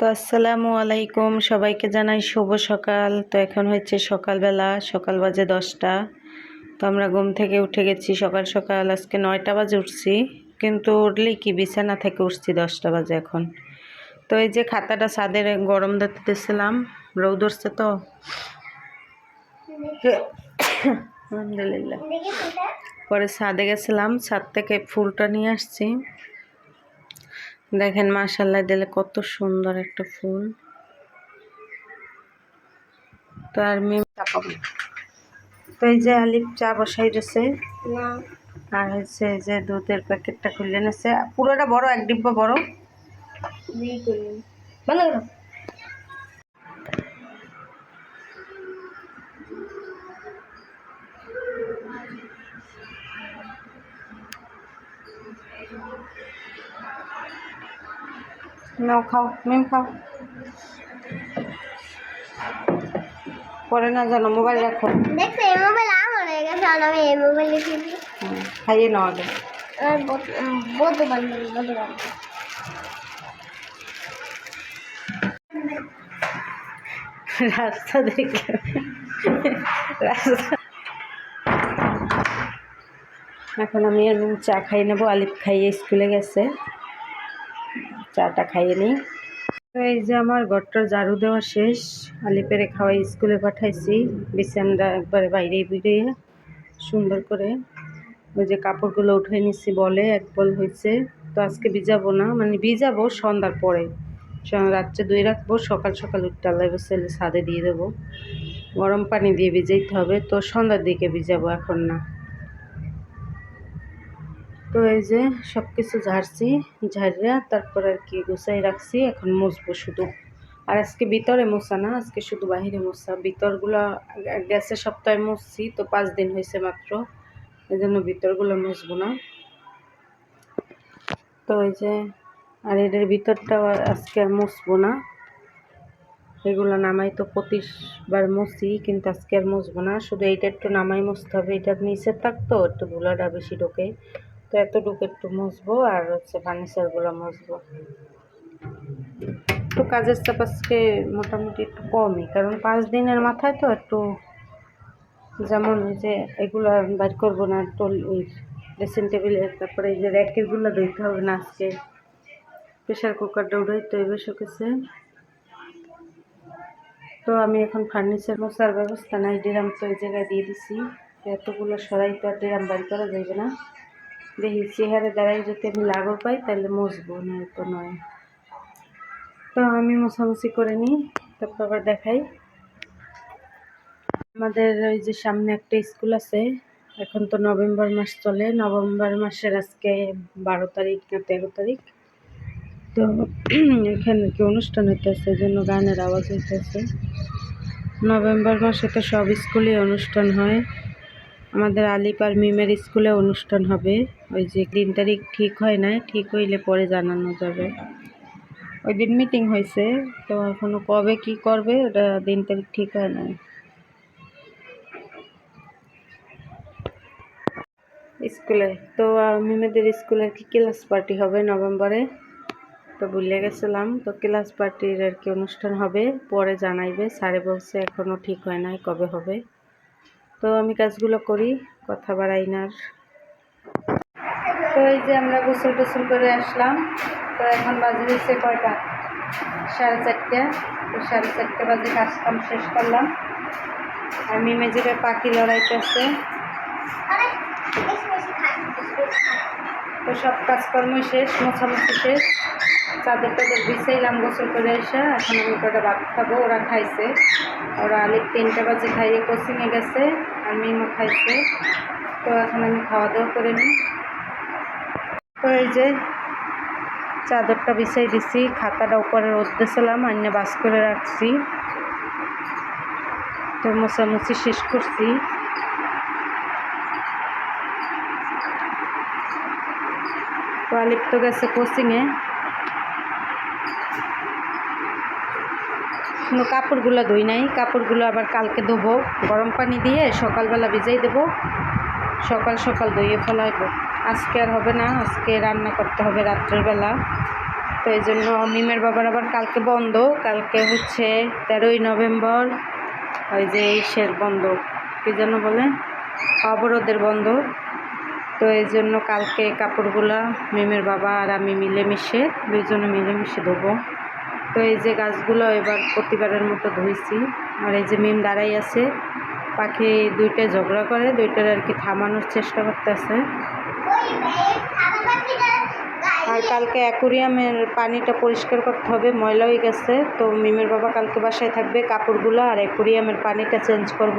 তো আসসালামু আলাইকুম। সবাইকে জানাই শুভ সকাল। তো এখন হচ্ছে সকালবেলা, সকাল বাজে দশটা। তো আমরা ঘুম থেকে উঠে গেছি সকাল সকাল। আজকে নয়টা বাজে উঠছি, কিন্তু উঠলেই কি বিছানা থেকে উঠছি দশটা বাজে এখন। তো এই যে খাতাটা ছাদের গরম দিতে দিয়েছিলাম, রৌদ উঠছে তো। আলহামদুলিল্লাহ। পরে ছাদে গেছিলাম, ছাদ থেকে ফুলটা নিয়ে আসছি। দেখেন মাসাল্লাহ দিলে কত সুন্দর একটা ফুল। তো আর মেম চাপাবো তো এই যে আলিপ চা বসাই রয়েছে আর হচ্ছে এই যে দুধের প্যাকেটটা খুলে নিয়েছে পুরোটা বড় এক ডিব্বা বড়। নাও খাও মেম খাও। পরে না জানো মোবাইল রাখো দেখছ এই মোবাইল আমার হয়ে গেছে আর আমি এই মোবাইলে টিপি হুম, খাইয়ে নাও আগে। আর রাস্তা দেখে। রাস্তা এখন আমি আর চা খাইয়ে নেব আলিফ খাইয়ে স্কুলে গেছে। চাটা খাইয়ে নিই। তো এই যে আমার ঘরটা ঝাড়ু দেওয়া শেষ, আলিপেরে খাওয়াই স্কুলে পাঠাইছি, বিছানটা একবারে বাইরে বেরিয়ে সুন্দর করে ওই যে কাপড়গুলো উঠে নিচ্ছি বলে, এক বল হয়েছে তো আজকে ভিজাবো না মানে ভিজাবো সন্ধ্যার পরে। রাত্রে দুই রাখব সকাল সকাল উঠতে আল্লাহ ছেলে ছাদে দিয়ে দেবো। গরম পানি দিয়ে ভিজাইতে হবে, তো সন্ধ্যার দিকে ভিজাবো এখন না। তো এই যে সব কিছু ঝাড়ছি, ঝাড়িয়া তারপর আর কি গুছাই রাখছি, এখন মুছবো শুধু। আর আজকে ভিতরে মোছা না, আজকে শুধু বাহিরে মোছা। ভিতরগুলো গ্যাসের সপ্তাহে মুছছি, তো পাঁচ দিন হয়েছে মাত্র। এই জন্য ভিতরগুলো মুছবো না। তো এই যে, আর এদের ভিতরটাও আজকে আর মুছবো না। এগুলো নামাই তো প্রতিবার মুছি, কিন্তু আজকে আর মুছবো না। শুধু এইটা একটু নামাই মুছতে হবে, এটা নিচে থাকতো, একটু ধুলাটা বেশি ঢোকে। তো এতটুকু একটু মুছবো আর হচ্ছে ফার্নিচারগুলো মুছবো। একটু কাজের চাপ আজকে মোটামুটি একটু কমই, কারণ পাঁচ দিনের মাথায় তো একটু যেমন ওই যে এগুলো বাইর করব না, একটু ওই ড্রেসিং টেবিলের তারপরে এই যে র্যাকেরগুলো ধুইতে হবে না আজকে। প্রেশার কুকারটা উঠাইতে হবে শোকেছে তো আমি এখন ফার্নিচার মশার ব্যবস্থা নাই, ড্রাম তো এই জায়গায় দিয়ে দিছি। এতগুলো সরাই তো আর ড্রাম বাড়ি করা যাবে না। দেখি চেহারে দাঁড়াই যদি আমি লাগর পাই, তাহলে মুছবো না তো নয়। তো আমি মোছামুছি করে নিই, তারপর আবার দেখাই। আমাদের ওই যে সামনে একটা স্কুল আছে, এখন তো নভেম্বর মাস চলে। নভেম্বর মাসের আজকে বারো তারিখ না তেরো তারিখ। তো এখানে কি অনুষ্ঠান হইতেছে? এই জন্য গানের আওয়াজ হইতেছে। নভেম্বর মাসে তো সব স্কুলে অনুষ্ঠান হয়। আমাদের আলিপ আর মিমের স্কুলে অনুষ্ঠান হবে। ওই যে দিন তারিখ ঠিক হয় না ঠিক হইলে পরে জানানো যাবে। ওই দিন মিটিং হয়েছে, তো এখনও কবে কি করবে, ওটা দিন তারিখ ঠিক হয় না স্কুলে, তো মিমেদের স্কুলের কি ক্লাস পার্টি হবে নভেম্বরে? তো ভুলে গেছিলাম, তো ক্লাস পার্টির আর কি অনুষ্ঠান হবে, পরে জানাইবে। স্যারে বলছে এখনও ঠিক হয় নাই, কবে হবে? তো আমি কাজগুলো করি, কথা বাড়াই না তো এই যে আমরা গোসল টোসল করে আসলাম। তো এখন বাজে হয়েছে কয়টা? সাড়ে চারটে। তো সাড়ে চারটে বাজে কাজ কাম শেষ করলাম। আর মিমে যেটা পাখি লড়াইতেছে। তো সব কাজকর্মই শেষ, মোছামুছি শেষ। চাদর টাদর বিছাইলাম, গোসল করে এসে এখন আমি কটা ভাত খাব, ওরা খাইছে। ওরা আলিক তিনটা বাজে খাইয়ে কোচিংয়ে গেছে, আর মিমও খাইছে। তো এখন আমি খাওয়া দাওয়া করে নিই। তো এই যে চাদরটা বিছাই দিছি, খাতাটা উপরে রোদ দিয়েছিলাম আন্য বাস করে রাখছি। তো মোছামুছি শেষ করছি। তো গেছে কোচিংয়ে। কিন্তু কাপড়গুলো ধুই নাই, কাপড়গুলো আবার কালকে ধোবো। গরম পানি দিয়ে সকালবেলা ভিজাই দেবো। সকাল সকাল ধুয়ে ফেলাইবো। আজকে আর হবে না, আজকে রান্না করতে হবে রাত্রের বেলা তো এই জন্য মিমের বাবার আবার কালকে বন্ধ। কালকে হচ্ছে তেরোই নভেম্বর, ওই যে ইসের বন্ধ। কী যেন বলে? অবরোধের বন্ধ। তো এই জন্য কালকে কাপড়গুলা মিমের বাবা আর আমি মিলেমিশে, দুইজনে মিলেমিশে ধোবো। তো এই যে গাছগুলো এবার প্রতিবারের মতো ধুইছি। আর এই যে মিম দাঁড়াই আছে, পাখি দুইটা ঝগড়া করে, দুইটার আর কি থামানোর চেষ্টা করতেছে। আর কালকে অ্যাকুরিয়ামের পানিটা পরিষ্কার করতে হবে, ময়লা হয়ে গেছে। তো মিমের বাবা কালকে বাসায় থাকবে, কাপড়গুলো আর অ্যাকুরিয়ামের পানিটা চেঞ্জ করব।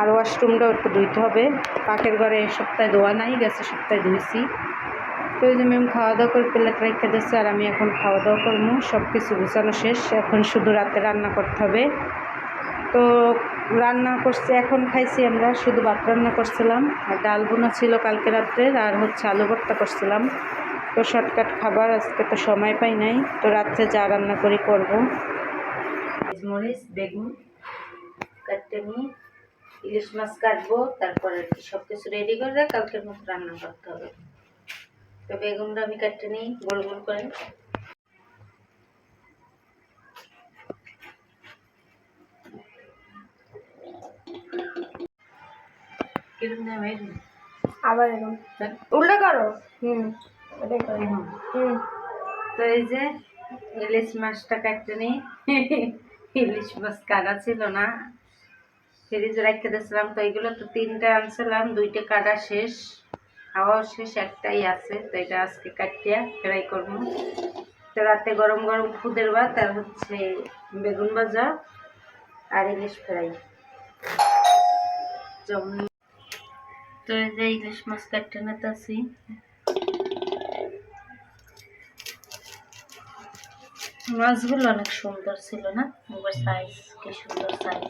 আর ওয়াশরুমটাও একটু ধুইতে হবে। পাখের ঘরে সপ্তাহে ধোয়া নাই, গেছে সপ্তাহে ধুইছি। তো ওই যে মিম খাওয়া দাওয়া করে প্লেট রেখে দিচ্ছে আর আমি এখন খাওয়া দাওয়া করব সব কিছু গুছানো শেষ। এখন শুধু রাতে রান্না করতে হবে। তো রান্না করছি, এখন খাইছি আমরা, শুধু ভাত রান্না করছিলাম। আর ডাল বোনা ছিল কালকে রাত্রে, আর হচ্ছে আলু ভর্তা করছিলাম। তো শর্টকাট খাবার, আজকে তো সময় পাই নাই। তো রাত্রে যা রান্না করি করব। মরিচ, বেগুন, কাটতে নিয়ে ইলিশ মাছ কাটবো তারপরে আর কি সব কিছু রেডি করে কালকের মতো রান্না করতে হবে। তো বেগুনটা আমি কাটতে নিই গোল গোল করে। কীরকম দাম এই রে? আবার এরকম। উল্টা করো। হুম। ওটাই হুম। হুম। তো এই যে ইলিশ মাছটা কাটতে নিই। ইলিশ মাছ কাটা ছিল না। ফ্রিজে রেখে দিয়েছিলাম, তো এইগুলো তো তিনটা আনছিলাম, দুইটা কাটা শেষ, খাওয়াও শেষ, একটাই আছে, তো এটা আজকে কাটিয়া ফ্রাই করব। তো রাতে গরম গরম খুদের ভাত আর হচ্ছে বেগুন ভাজা আর ইলিশ ফ্রাই। তো এই যে ইলিশ মাছ কাটতে নিতেছি। মাছগুলো অনেক সুন্দর ছিল না? সাইজ কি সুন্দর সাইজ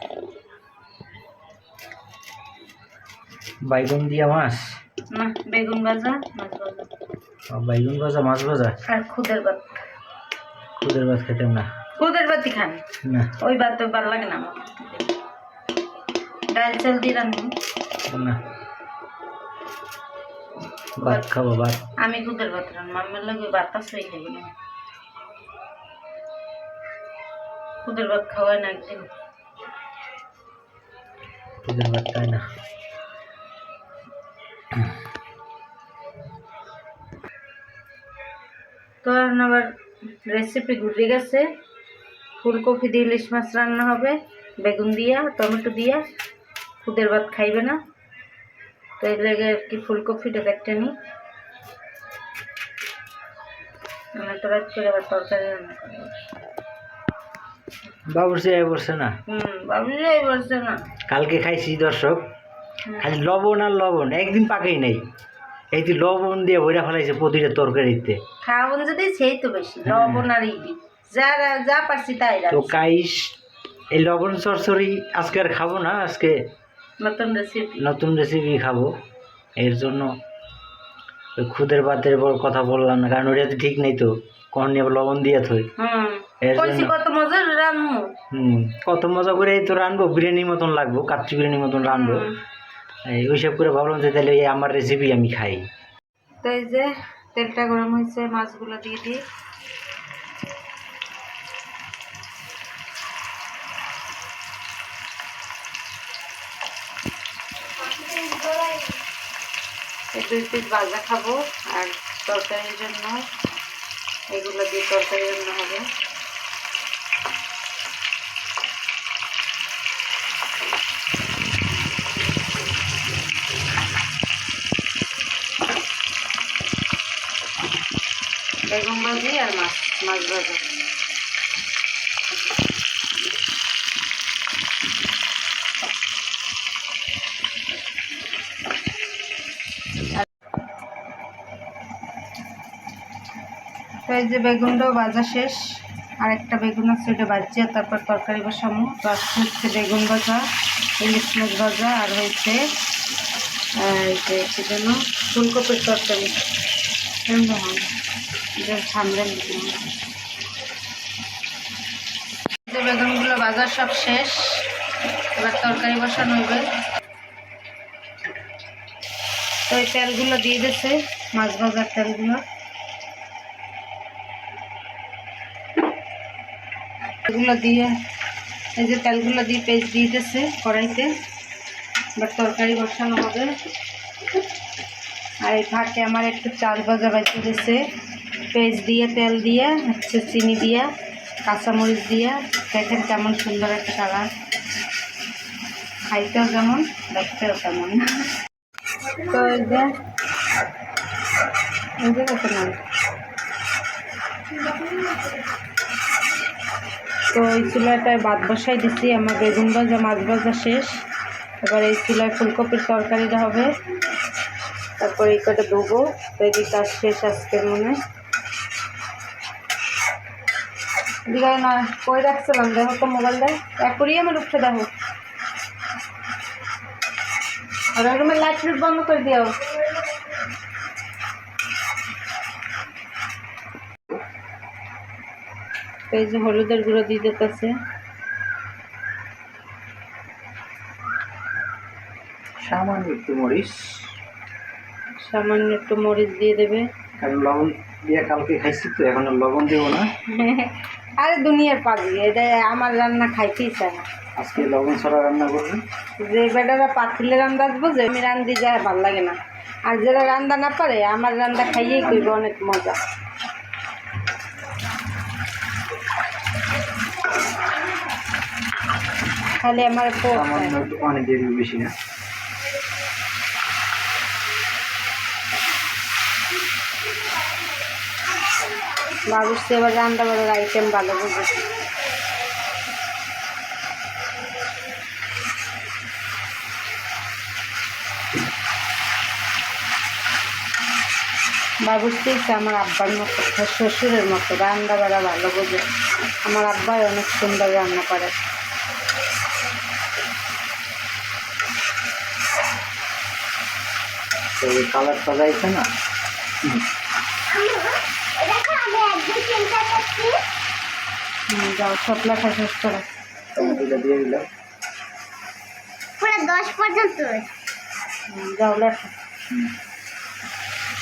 বাইগন দিয়া মাছ? না বেগুন ভাজা মাছ ভাজা। বাইগন ভাজা মাছ ভাজা? আর খুদের ভাত। খুদের ভাত খেতাম না? খুদের ভাতই খান। না। ওই ভাত তো ভালো লাগে না আমার। ডাল চাল দিয়ে রান্না। না। ভাত খাব ভাত। আমি খুদের ভাত রান্না মামের লাগে ভাত আসলেই খাবি না। খুদের ভাত খাওয়াই না একদিন। খুদের ভাত খাই না। এখন আবার রেসিপি ঘুরে গেছে। ফুলকপি দিয়ে ইলিশ মাছ রান্না হবে বেগুন দিয়া টমেটো দিয়া খুদের ভাত খাইবে না। তো এই লেগে আর কি ফুলকপিটা কেটে নিই আমি তো রাত করে আবার তরকারি রান্না করব বাবুরসি আয় বসছে না? বলছে না। কালকে খাইছি দর্শক। খালি লবণ আর লবণ একদিন পাকেই নাই। এই যে লবণ দিয়ে ভরে ফেলাইছে প্রতিটা তরকারিতে। খাওয়ান যদি সেই তো বেশি। লবণ আর ইবি যারা যা পারছি তাই তো কাইস এই লবণ চরচরি আজকে আর খাব না আজকে নতুন রেসিপি নতুন রেসিপি খাব। এর জন্য ওই খুদের ভাতের বড় কথা বললাম না কারণ ওটা ঠিক নেই তো। কখন নিয়ে লবণ দিয়ে থই। কত মজা রান্নু হুম কত মজা করে এই তো রানবো বিরিয়ানির মতন লাগবো কাচ্চি বিরিয়ানির মতন রানবো। ওইসব করে ভাবলাম যে তাহলে আমার রেসিপি আমি খাই। তো এই যে তেলটা গরম হয়েছে, মাছগুলো দিয়ে দিই। দুই পিস ভাজা খাব আর তরকারির জন্য, এগুলো দিয়ে তরকারির জন্য হবে। বেগুন ভাজি আর মাছ মাছ তো এই যে বেগুনটাও ভাজা শেষ আর একটা বেগুন আছে ওটা ভাজিয়ে তারপর তরকারি বসামো তো আজকে হচ্ছে বেগুন ভাজা, ইলিশ মাছ ভাজা, আর হয়েছে এই যে যেন, ফুলকপির তরকারি। এরকম হয় দিতে হবে। যে বেগুনগুলো ভাজা সব শেষ। এবার তরকারি বসানো হইবে তো এই তেলগুলো দিয়ে দিছে মাছ ভাজার তেলগুলো। এগুলো দিয়ে, এই যে তেলগুলো দিয়ে পেস্ট দিয়ে দিতেছে কড়াইতে, এবার তরকারি বসানো হবে। আর এই ফাঁকে আমার একটু চাল ভাজা বাজিয়ে দিয়েছে পেস্ট দিয়ে, তেল দিয়ে, হচ্ছে চিনি দিয়ে, কাঁচামরিচ দিয়ে। দেখেন কেমন সুন্দর একটা কালার। খাইতেও যেমন দেখতেও তেমন তো এই যে তো এই চুলাটায় ভাত বসাই দিচ্ছি আমার বেগুন ভাজা, মাছ ভাজা শেষ। এবার এই চুলায় ফুলকপির তরকারিটা হবে। তারপর এই কটা দেবো তো এই কাজ শেষ আজকের মনে। দিঘা না, কই রাখছিলাম? দেখো তো মোবাইলটা এক করিয়ে আমার উঠে দেখো। আর রুমের লাইট ফিট বন্ধ করে দিও। এই যে হলুদের গুঁড়ো দিয়ে দিতেছে। সামান্য একটু মরিচ। সামান্য একটু মরিচ দিয়ে দেবে। কারণ লবণ দিয়ে কালকে খাইছি তো এখন লবণ দেবো না। আরে দুনিয়ার পাগলি এটা আমার রান্না খাইতেই চায় না। আজকে লবণ ছাড়া রান্না করবে? যে বেটারা পাতিলে আসব যে আমি রান্ধি যায় ভালো লাগে না। আর যারা রান্দা না পারে আমার রান্দা খাইয়েই করবে অনেক মজা। খালি আমার দিয়ে দিবি বেশি না। বাবুসে এবার রান্না বাড়ার আইটেম ভালো বুঝে বাবুসি আমার আব্বার মতো, শ্বশুরের মতো রান্না বাড়া ভালো বোঝে আমার আব্বাই অনেক সুন্দর রান্না করে। কালারটা যাইছে না দেখো আমি একদম চিন্তা করছি হুম, যাও সব লেখা শেষ করো। টমেটোটা দিয়ে দিলাম। পুরো দশ পর্যন্ত যাও লেখা।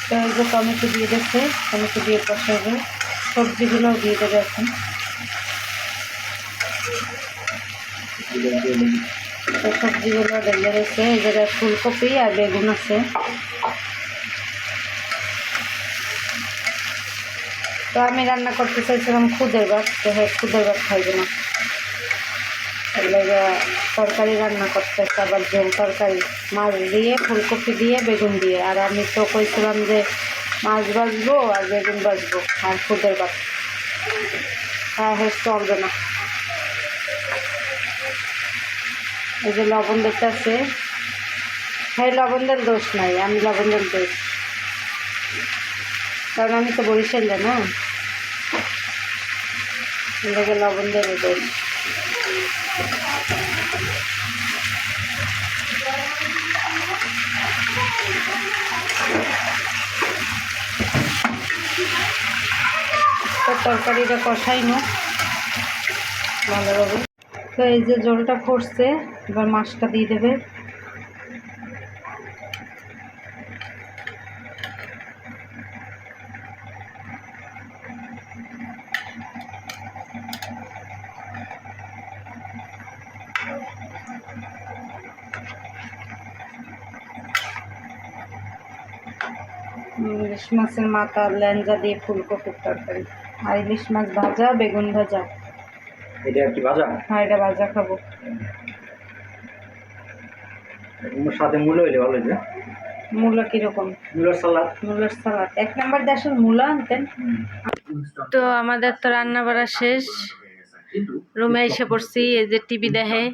তো এই যে টমেটো দিয়ে দিচ্ছে টমেটো দিয়ে বসাবে সবজিগুলোও দিয়ে দেবে এখন। সবজিগুলো ঢেলে রেখে এই জায়গায় ফুলকপি আর বেগুন আছে। তো আমি রান্না করতে চাইছিলাম খুদের ভাত, তো খুদের ভাত খাইবে না। তরকারি রান্না করতে আবার ঝোল তরকারি। মাছ দিয়ে, ফুলকপি দিয়ে, বেগুন দিয়ে। আর আমি তো কইছিলাম যে মাছ ভাজবো আর বেগুন ভাজবো, আর খুদের ভাত। হ্যাঁ হ্যাঁ চলবে না। এই যে লবণ দেখতেছে হ্যাঁ লবণদের দোষ নাই, আমি লবণদের দোষ। কারণ আমি তো বরিশালে না। এটাকে লবণদের দোষ তো তরকারিটা কষাই নো। ভালোভাবে তো এই যে জলটা ফুটছে, এবার মাছটা দিয়ে দেবে। ইলিশ মাছের মাথা ল্যাঞ্জা দিয়ে ফুলকপির তরকারি। আর ইলিশ মাছ ভাজা বেগুন ভাজা। এটা কি ভাজা? হ্যাঁ এটা ভাজা খাব। সাথে মূলো হইলে ভালো হইবে মূলা কীরকম? মূলোর সালাদ। মূলার সালাদ। এক নাম্বার দেশের মূলা আনতেন। তো আমাদের তো রান্না বাড়া শেষ। রুমে এসে পড়ছি, এই যে টিভি দেখে।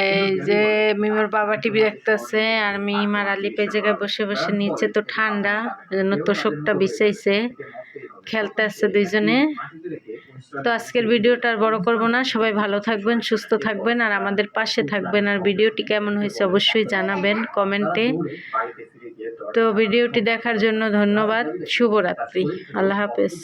এই যে মিমোর বাবা টিভি দেখতেছে, আর মিম আর আলিপ এই জায়গায় বসে বসে, নিচে তো ঠান্ডা এজন্য তোষকটা বিছাইছে খেলতে আসছে দুইজনে। তো আজকের ভিডিওটা আর বড় করব না, সবাই ভালো থাকবেন, সুস্থ থাকবেন, আর আমাদের পাশে থাকবেন। আর ভিডিওটি কেমন হয়েছে অবশ্যই জানাবেন কমেন্টে। তো ভিডিওটি দেখার জন্য ধন্যবাদ, শুভরাত্রি, আল্লাহ হাফেজ।